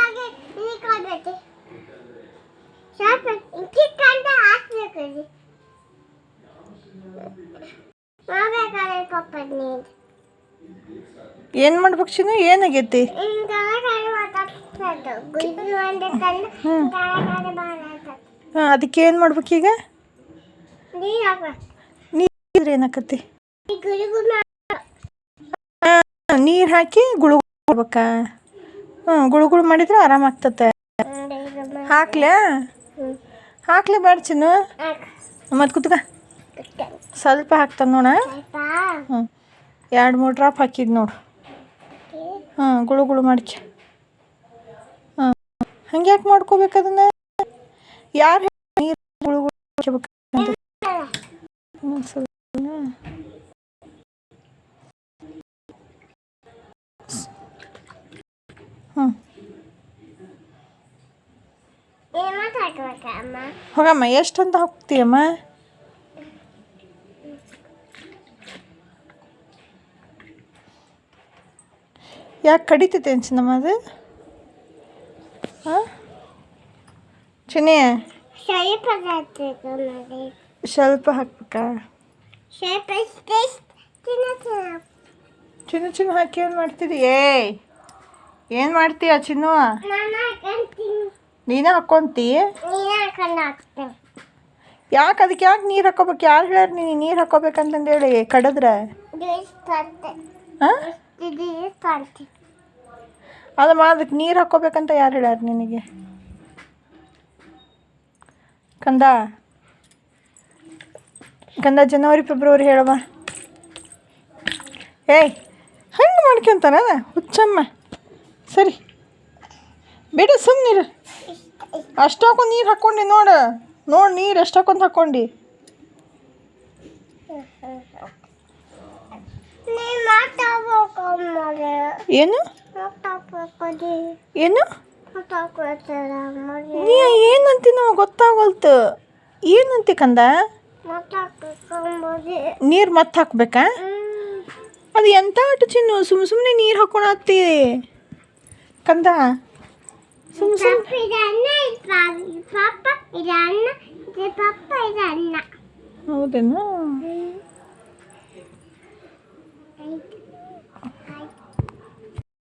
ಆಗಿ ನೀ ಕಾಣತ್ತೆ ಸ್ವಲ್ಪ ಮಾಡ್ಬೇಕಾದ್ರೆ ಪಪ್ಪ ನೀನು. ಏನು ಮಾಡ್ಬೇಕು ಚಿನ್ನು ಏನಾಗೈತಿ ಹಾಂ ಅದಕ್ಕೆ ಏನು ಮಾಡ್ಬೇಕೀಗ ನೀರು ಏನಾಕತಿ ನೀರು ಹಾಕಿ ಗುಳು ಮಾಡ್ಬೇಕಾ? ಹ್ಞೂ, ಗುಳು ಗುಳು ಮಾಡಿದ್ರೆ ಆರಾಮಾಗ್ತತೆ ಹಾಕ್ಲೇ? ಹಾಕ್ಲಿ ಬೇಡ ಚಿನ್ನು ಮತ್ತು ಕುತ್ಕ. ಸ್ವಲ್ಪ ಹಾಕ್ತಾನೆ ನೋಡ. ಎರಡು ಮೂರು ಡ್ರಾಪ್ ಹಾಕಿದ್ ನೋಡು. ಹಾಂ ಗುಳು ಗುಳು ಮಾಡ್ಕೆ. ಹಾಂ ಹಂಗೆ ಯಾಕೆ ಮಾಡ್ಕೋಬೇಕು ಯಾರು ಗುಳು ಗುಳು ಹ್ಞೂ ಸ್ವಲ್ಪ ಹ್ಞೂ ಏನು ಮಾತಾಡ್ಬೇಕ ಅಮ್ಮ ಹೋಗಮ್ಮ ಎಷ್ಟಂತ ಹೋಗ್ತೀಯಮ್ಮ ಯಾಕೆ ಕಡಿತೈತೆ ಅನ್ಸಿನಮ್ಮ ಅದು? ಹಾಂ? ಸ್ವಲ್ಪ ಸ್ವಲ್ಪ ಹಾಕ್ಬೇಕಾ? ಚಿನ್ನು ಚಿನ್ನು. ಹಾಕಿ ಏನು ಮಾಡ್ತಿದ್ದಿ ಏಯ್! ಏನು ಮಾಡ್ತೀಯ ಚಿನ್ನು? ನೀನ ಹಾಕ್ಕೊಂತಿ ಯಾಕೆ ಅದಕ್ಕೆ ಯಾಕೆ ನೀರು ಹಾಕೋಬೇಕು? ಯಾರು ಹೇಳ್ಯಾರ ನೀನು ನೀರು ಹಾಕೋಬೇಕಂತಂದೇಳಿ ಕಡದ್ರೆ? ಅದಮ್ಮ ಅದಕ್ಕೆ ನೀರು ಹಾಕೋಬೇಕಂತ ಯಾರು ಹೇಳ್ಯಾರ ನಿನಗೆ? ಕಂದ? ಕಂದ ಜನವರಿ ಫೆಬ್ರವರಿ ಹೇಳವ ಏಯ್ ಹಂಗೆ ಮಾಡ್ಕೊಂತಾನ ಹುಚ್ಚಮ್ಮ. ಸರಿ. ಬಿಡು ಸುಮ್ಮನಿರು ಅಷ್ಟು ಹಾಕೊಂಡು ನೀರು ಹಾಕ್ಕೊಂಡು ನೋಡು. ನೋಡಿ ನೀರು ಎಷ್ಟು ಹಾಕೊಂಡು ಹಾಕ್ಕೊಂಡು ಏನು? ಏನು? ನೀ ಏನಂತಿ ನಮಗೆ ಗೊತ್ತಾಗೋಲ್ತು. ಏನಂತಿ ಕಂದ? ನೀರು ಮತ್ತೆ ಹಾಕ್ಬೇಕಾ? ಅದು ಎಂಥ ಆಟ ಚಿನ್ನು? ಸುಮ್ಮ ಸುಮ್ಮನೆ ನೀರು ಹಾಕೊಳತ್ತಿ ಕಂದ? ಸುಮ್ ಅನ್ನ ಹೌದೇನು?